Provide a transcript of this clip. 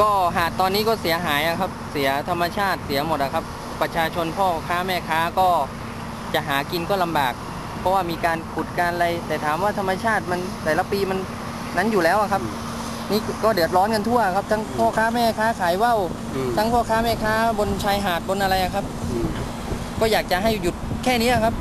ก็หาดตอนนี้ก็เสียหายครับ เสียธรรมชาติเสียหมดครับ ประชาชนพ่อค้าแม่ค้าก็จะหากินก็ลำบาก เพราะว่ามีการขุดการอะไร แต่ถามว่าธรรมชาติมันแต่ละปีมันนั้นอยู่แล้วครับ นี่ก็เดือดร้อนกันทั่วครับ ทั้งพ่อค้าแม่ค้าขายว่าวทั้งพ่อค้าแม่ค้าบนชายหาดบนอะไรครับ ก็อยากจะให้หยุดแค่นี้ครับ